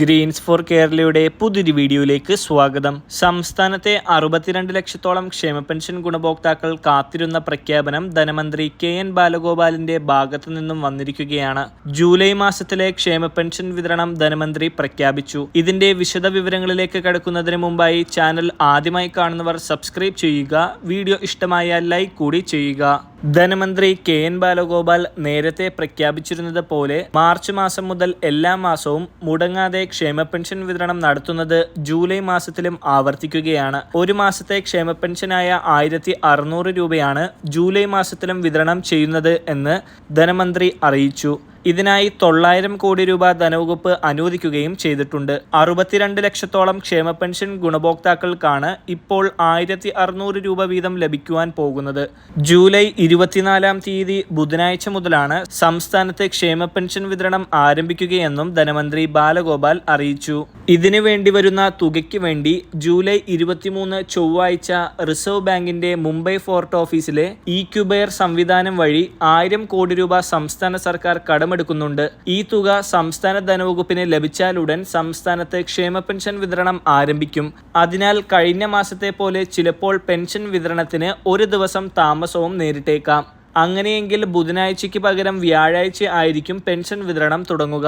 Green's four കേരളയുടെ പുതിയൊരു വീഡിയോയിലേക്ക് സ്വാഗതം. സംസ്ഥാനത്തെ അറുപത്തിരണ്ട് ലക്ഷത്തോളം ക്ഷേമ പെൻഷൻ ഗുണഭോക്താക്കൾ കാത്തിരുന്ന പ്രഖ്യാപനം ധനമന്ത്രി കെ എൻ ബാലഗോപാലിന്റെ ഭാഗത്തു നിന്നും വന്നിരിക്കുകയാണ്. ജൂലൈ മാസത്തിലെ ക്ഷേമ പെൻഷൻ വിതരണം ധനമന്ത്രി പ്രഖ്യാപിച്ചു. ഇതിന്റെ വിശദ വിവരങ്ങളിലേക്ക് കടക്കുന്നതിന് മുമ്പായി ചാനൽ ആദ്യമായി കാണുന്നവർ സബ്സ്ക്രൈബ് ചെയ്യുക. വീഡിയോ ഇഷ്ടമായാൽ ലൈക്ക് കൂടി ചെയ്യുക. ധനമന്ത്രി കെ എൻ ബാലഗോപാൽ നേരത്തെ പ്രഖ്യാപിച്ചിരുന്നത് പോലെ മാർച്ച് മാസം മുതൽ എല്ലാ മാസവും മുടങ്ങാതെ ക്ഷേമ പെൻഷൻ വിതരണം നടത്തുന്നത് ജൂലൈ മാസത്തിലും ആവർത്തിക്കുകയാണ്. ഒരു മാസത്തെ ക്ഷേമ പെൻഷനായ ആയിരത്തി അറുന്നൂറ് രൂപയാണ് ജൂലൈ മാസത്തിലും വിതരണം ചെയ്യുന്നത് എന്ന് ധനമന്ത്രി അറിയിച്ചു. ഇതിനായി തൊള്ളായിരം കോടി രൂപ ധനവകുപ്പ് അനുവദിക്കുകയും ചെയ്തിട്ടുണ്ട്. അറുപത്തിരണ്ട് ലക്ഷത്തോളം ക്ഷേമ പെൻഷൻ ഗുണഭോക്താക്കൾക്കാണ് ഇപ്പോൾ ആയിരത്തി അറുന്നൂറ് രൂപ വീതം ലഭിക്കുവാൻ പോകുന്നത്. ജൂലൈ ഇരുപത്തിനാലാം തീയതി ബുധനാഴ്ച മുതലാണ് സംസ്ഥാനത്ത് ക്ഷേമ പെൻഷൻ വിതരണം ആരംഭിക്കുകയെന്നും ധനമന്ത്രി ബാലഗോപാൽ അറിയിച്ചു. ഇതിനു വേണ്ടി വരുന്ന തുകയ്ക്ക് വേണ്ടി ജൂലൈ ഇരുപത്തിമൂന്ന് ചൊവ്വാഴ്ച റിസർവ് ബാങ്കിന്റെ മുംബൈ ഫോർട്ട് ഓഫീസിലെ ഇ ക്യുബെയർ സംവിധാനം വഴി ആയിരം കോടി രൂപ സംസ്ഥാന സർക്കാർ കടമെടുക്കുന്നുണ്ട് ഈ തുക സംസ്ഥാന ധനവകുപ്പിന് ലഭിച്ചാലുടൻ സംസ്ഥാനത്ത് ക്ഷേമ പെൻഷൻ വിതരണം ആരംഭിക്കും. അതിനാൽ കഴിഞ്ഞ മാസത്തെ പോലെ ചിലപ്പോൾ പെൻഷൻ വിതരണത്തിന് ഒരു ദിവസം താമസവും നേരിട്ടേക്കാം. അങ്ങനെയെങ്കിൽ ബുധനാഴ്ചയ്ക്ക് പകരം വ്യാഴാഴ്ച ആയിരിക്കും പെൻഷൻ വിതരണം തുടങ്ങുക.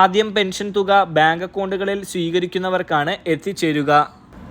ആദ്യം പെൻഷൻ തുക ബാങ്ക് അക്കൗണ്ടുകളിൽ സ്വീകരിക്കുന്നവർക്കാണ് എത്തിച്ചേരുക.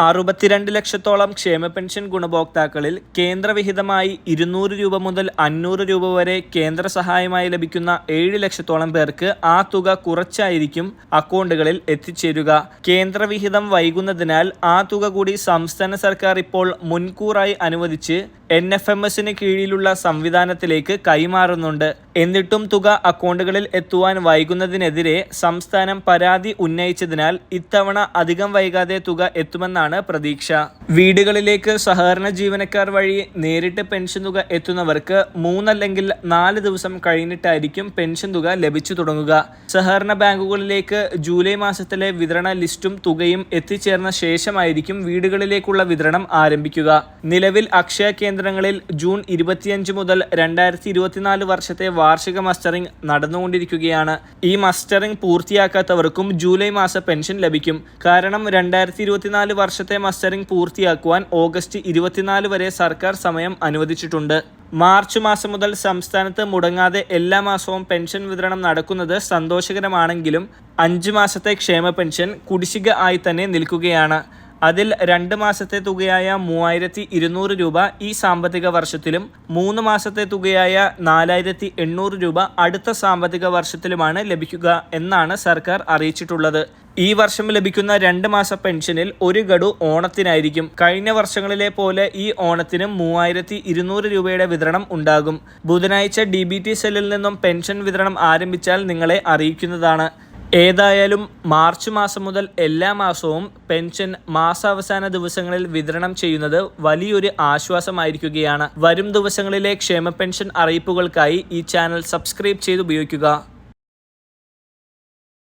അറുപത്തിരണ്ട് ലക്ഷത്തോളം ക്ഷേമ പെൻഷൻ ഗുണഭോക്താക്കളിൽ കേന്ദ്രവിഹിതമായി ഇരുന്നൂറ് രൂപ മുതൽ അഞ്ഞൂറ് രൂപ വരെ കേന്ദ്ര സഹായമായി ലഭിക്കുന്ന ഏഴ് ലക്ഷത്തോളം പേർക്ക് ആ തുക കുറച്ചായിരിക്കും അക്കൗണ്ടുകളിൽ എത്തിച്ചേരുക. കേന്ദ്രവിഹിതം വൈകുന്നതിനാൽ ആ തുക കൂടി സംസ്ഥാന സർക്കാർ ഇപ്പോൾ മുൻകൂറായി അനുവദിച്ച് എൻ എഫ് എം എസിന് കീഴിലുള്ള സംവിധാനത്തിലേക്ക് കൈമാറുന്നുണ്ട്. എന്നിട്ടും തുക അക്കൗണ്ടുകളിൽ എത്തുവാൻ വൈകുന്നതിനെതിരെ സംസ്ഥാനം പരാതി ഉന്നയിച്ചതിനാൽ ഇത്തവണ അധികം വൈകാതെ തുക എത്തുമെന്നാണ് പ്രതീക്ഷ. വീടുകളിലേക്ക് സഹകരണ ജീവനക്കാർ വഴി നേരിട്ട് പെൻഷൻ തുക എത്തുന്നവർക്ക് മൂന്നല്ലെങ്കിൽ നാല് ദിവസം കഴിഞ്ഞിട്ടായിരിക്കും പെൻഷൻ തുക ലഭിച്ചു തുടങ്ങുക. സഹകരണ ബാങ്കുകളിലേക്ക് ജൂലൈ മാസത്തിലെ വിതരണ ലിസ്റ്റും തുകയും എത്തിച്ചേർന്ന ശേഷമായിരിക്കും വീടുകളിലേക്കുള്ള വിതരണം ആരംഭിക്കുക. നിലവിൽ അക്ഷയ കേന്ദ്രങ്ങളിൽ ജൂൺ ഇരുപത്തിയഞ്ച് മുതൽ രണ്ടായിരത്തി ഇരുപത്തിനാല് വർഷത്തെ വാർഷിക മസ്റ്ററിംഗ് നടന്നുകൊണ്ടിരിക്കുകയാണ്. ഈ മസ്റ്ററിംഗ് പൂർത്തിയാക്കാത്തവർക്കും ജൂലൈ മാസ പെൻഷൻ ലഭിക്കും. കാരണം രണ്ടായിരത്തി ഇരുപത്തിനാല് വർഷത്തെ മസ്റ്ററിംഗ് പൂർത്തിയാക്കുവാൻ ഓഗസ്റ്റ് ഇരുപത്തിനാല് വരെ സർക്കാർ സമയം അനുവദിച്ചിട്ടുണ്ട്. മാർച്ച് മാസം മുതൽ സംസ്ഥാനത്ത് മുടങ്ങാതെ എല്ലാ മാസവും പെൻഷൻ വിതരണം നടക്കുന്നത് സന്തോഷകരമാണെങ്കിലും അഞ്ച് മാസത്തെ ക്ഷേമ പെൻഷൻ കുടിശ്ശിക ആയി തന്നെ നിൽക്കുകയാണ്. അതിൽ രണ്ട് മാസത്തെ തുകയായ മൂവായിരത്തി ഇരുന്നൂറ് രൂപ ഈ സാമ്പത്തിക വർഷത്തിലും മൂന്ന് മാസത്തെ തുകയായ നാലായിരത്തി എണ്ണൂറ് രൂപ അടുത്ത സാമ്പത്തിക വർഷത്തിലുമാണ് ലഭിക്കുക എന്നാണ് സർക്കാർ അറിയിച്ചിട്ടുള്ളത്. ഈ വർഷം ലഭിക്കുന്ന രണ്ട് മാസ പെൻഷനിൽ ഒരു ഗഡു ഓണത്തിനായിരിക്കും. കഴിഞ്ഞ വർഷങ്ങളിലെ പോലെ ഈ ഓണത്തിന് മൂവായിരത്തി ഇരുന്നൂറ് രൂപയുടെ വിതരണം ഉണ്ടാകും. ബുധനാഴ്ച ഡി ബി ടി സെല്ലിൽ നിന്നും പെൻഷൻ വിതരണം ആരംഭിച്ചാൽ നിങ്ങളെ അറിയിക്കുന്നതാണ്. ഏതായാലും മാർച്ച് മാസം മുതൽ എല്ലാ മാസവും പെൻഷൻ മാസാവസാന ദിവസങ്ങളിൽ വിതരണം ചെയ്യുന്നത് വലിയൊരു ആശ്വാസമായിരിക്കുകയാണ്. വരും ദിവസങ്ങളിലെ ക്ഷേമ പെൻഷൻ അറിയിപ്പുകൾക്കായി ഈ ചാനൽ സബ്സ്ക്രൈബ് ചെയ്ത് ഉപയോഗിക്കുക